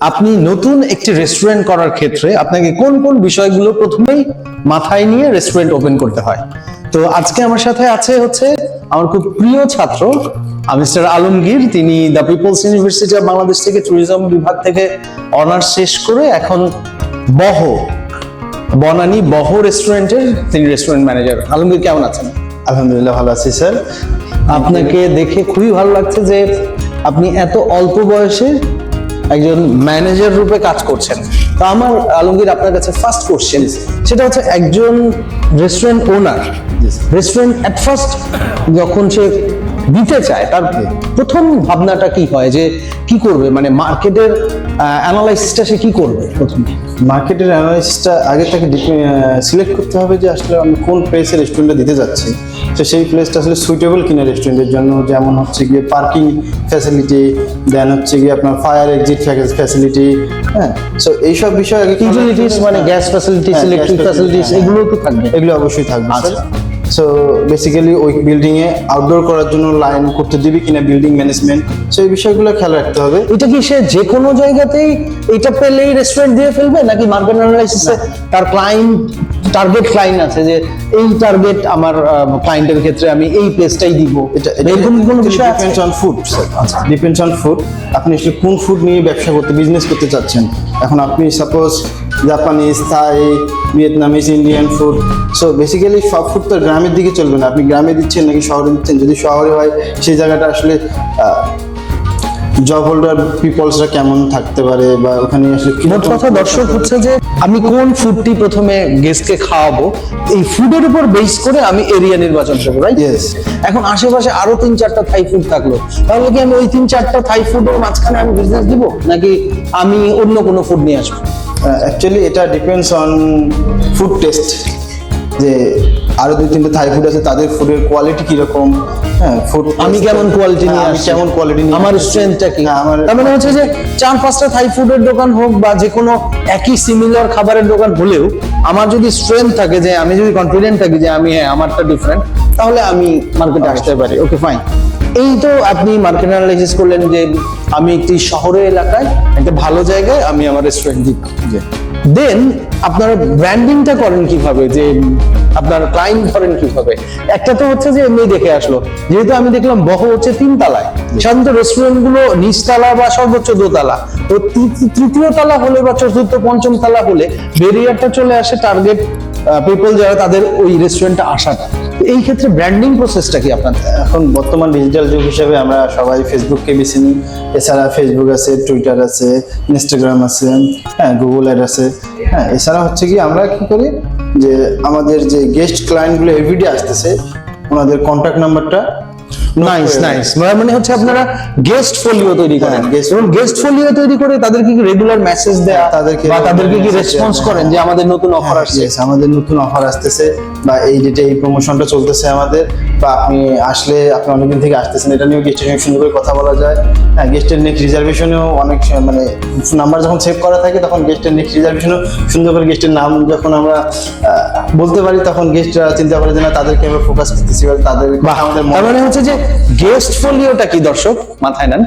আপনি নতুন একটি রেস্টুরেন্ট করার ক্ষেত্রে আপনাকে কোন কোন বিষয়গুলো প্রথমেই মাথায় নিয়ে রেস্টুরেন্ট ওপেন করতে হয়? তো আজকে আমার সাথে আছে হচ্ছে আমার খুব প্রিয় ছাত্র মিস্টার আলমগীর। তিনি the people's university of Bangladesh থেকে ট্যুরিজম বিভাগ থেকে অনার্স শেষ করে এখন বহ বনানী বহ রেস্টুরেন্টের তিনি রেস্টুরেন্ট ম্যানেজার আলমগীর কেমন আছেন? আলহামদুলিল্লাহ ভালো আছি স্যার আপনাকে দেখে খুবই ভালো লাগছে যে আপনি এত অল্প বয়সে একজন ম্যানেজার রূপে কাজ করছেন। তো আমার আলমগীর আপনার কাছে ফার্স্ট কোশ্চেন সেটা হচ্ছে একজন restaurant owner restaurant at first যখন সে দিতে চায় তার প্রথম ভাবনাটা কি হয় যে কি করবে? মানে মার্কেটের অ্যানালাইসিসটা সে কি করবে প্রথমে? মার্কেটের অ্যানালাইসিসটা আগে থেকে সিলেক্ট করতে হবে যে আসলে আমি কোন প্লেসে রেস্টুরেন্টটা দিতে যাচ্ছি। তো সেই প্লেসটা আসলে সুইটেবল কিনা রেস্টুরেন্টের জন্য যেমন হচ্ছে গিয়ে পার্কিং ফ্যাসিলিটি দেন হচ্ছে গিয়ে আপনার ফায়ার এক্সিট ফ্যাসিলিটি হ্যাঁ? সো এইসব বিষয় আগে ইউটিলিটিস মানে গ্যাস ফ্যাসিলিটিস ইলেকট্রিক ফ্যাসিলিটিস। এগুলো তো থাকবে। এগুলো অবশ্যই থাকবে আচ্ছা। সো বেসিক্যালি ওই বিল্ডিংয়ে আউটডোর করার জন্য লাইন করতে দিবি কিনা বিল্ডিং ম্যানেজমেন্ট সো এই বিষয়গুলো খেয়াল রাখতে হবে। এটা কি সে যে কোনো জায়গাতেই এটা পেলেই রেস্টুরেন্ট দিয়ে ফেলবে নাকি মার্কেট অ্যানালাইসিসে তার ক্লায়েন্ট টার্গেট ক্লায়েন্ট আছে যে এই টার্গেট আমার ক্লায়েন্টের ক্ষেত্রে আমি এই প্লেসটাই দিব? এটা এরকম কোনো বিষয়? Depends on food depends on food আপনি আসলে কোন ফুড নিয়ে ব্যবসা করতে বিজনেস করতে চাচ্ছেন? এখন আপনি suppose Japanese Thai Vietnamese Indian food. So basically সব ফুড তো গ্রামের দিকে চলবে না। আপনি গ্রামে দিচ্ছেন নাকি শহরে দিচ্ছেন? যদি শহরে হয় সেই জায়গাটা আসলে জব হোল্ডার পিপলসরা কেমন থাকতে পারে বা ওখানে আসলে মোট কথা দর্শক হচ্ছে যে আমি কোন ফুডটি প্রথমে গেস্টকে খাওয়াবো এই ফুডের উপর বেস করে আমি এরিয়া নির্বাচন করব রাইট Yes. এখন আশেপাশে আরও তিন চারটা থাই ফুড থাকল। তাহলে কি আমি ওই তিন চারটা থাই ফুডের মাঝখানে আমি বিজনেস দিব? নাকি আমি অন্য কোনো ফুড নিয়ে আসব? অ্যাকচুয়ালি এটা ডিপেন্ডস অন ফুড টেস্ট যে আরও দুই তিনটে থাই ফুড আছে তাদের ফুডের কোয়ালিটি কীরকম? হ্যাঁ ফুড আমি কেমন কোয়ালিটি নিয়ে আমি কেমন কোয়ালিটি নিয়ে আমার? স্ট্রেংথটা কি? হ্যাঁ, আমার তার মানে হচ্ছে যে চার পাঁচটা থাই ফুডের দোকান হোক বা যে কোনো একই সিমিলার খাবারের দোকান হলেও আমার যদি স্ট্রেংথ থাকে যে আমি যদি কনফিডেন্ট থাকি যে আমি হ্যাঁ আমারটা ডিফারেন্ট তাহলে আমি মার্কেটে আসতে পারি। ওকে ফাইন এই তো আপনি মার্কেট অ্যানালাইসিস করলেন যে আমি একটি শহরের এলাকায়, একটা ভালো জায়গায় আমি আমার রেস্টুরেন্ট দিব দেন আপনারা ব্র্যান্ডিংটা করেন কীভাবে? যে আপনার ক্লায়েন্ট ধরেন কীভাবে? একটা তো হচ্ছে যে এমনি দেখে আসলো। যেহেতু আমি দেখলাম বহ হচ্ছে তিন তালায়। সাধারণত রেস্টুরেন্টগুলো নিচতলা বা সর্বোচ্চ দোতলা তো তৃতীয় তলা হলে বা চতুর্থ, পঞ্চম তলা হলে বেরিয়ারটা চলে আসে টার্গেট পিপল যারা তাদের ওই রেস্টুরেন্টে আসাটা। এই ক্ষেত্রে ব্র্যান্ডিং প্রসেসটা কি আপনার? এখন বর্তমান ডিজিটাল যুগ হিসেবে আমরা সবাই ফেসবুককে বেছে নিই। এছাড়া ফেসবুক আছে টুইটার আছে ইনস্টাগ্রাম আছে হ্যাঁ গুগল অ্যাড আছে। হ্যাঁ এছাড়া হচ্ছে কি, আমরা কি করি যে আমাদের যে গেস্ট ক্লায়েন্টগুলো এভিডি আসতেছে, ওনাদের কন্ট্যাক্ট নাম্বারটা নাইস নাইস মানে হচ্ছে আপনারা গেস্ট ফোলিও তৈরি করেন। হ্যাঁ, এবং গেস্ট ফোলিও তৈরি করে তাদেরকে কি রেগুলার মেসেজ দেয়া তাদেরকে বা তাদেরকে কি রেসপন্স করেন যে আমাদের নতুন অফার হ্যাঁ, আসছে? আমাদের নতুন অফার আসতেছে বা এই ডেটে এই প্রমোশনটা চলতেছে আমাদের। বা আপনি আসলে আপনি অনেকদিন থেকে আসতেছেন এটা নিয়েও গেস্টের সঙ্গে সুন্দর করে কথা বলা যায়। হ্যাঁ গেস্টের নেক্সট রিজার্ভেশনেও অনেক মানে নাম্বার যখন সেভ করা থাকে তখন গেস্টের নেক্সট রিজার্ভেশনও সুন্দর করে গেস্টের নাম যখন আমরা বলতে পারি তখন গেস্টরা চিন্তা করে যে না তাদেরকে আমরা ফোকাস করতেছি তাদের বাহ, আমাদের মানে হচ্ছে যে গেস্ট ফোলিওটা কি দর্শক? মাথায় নেন।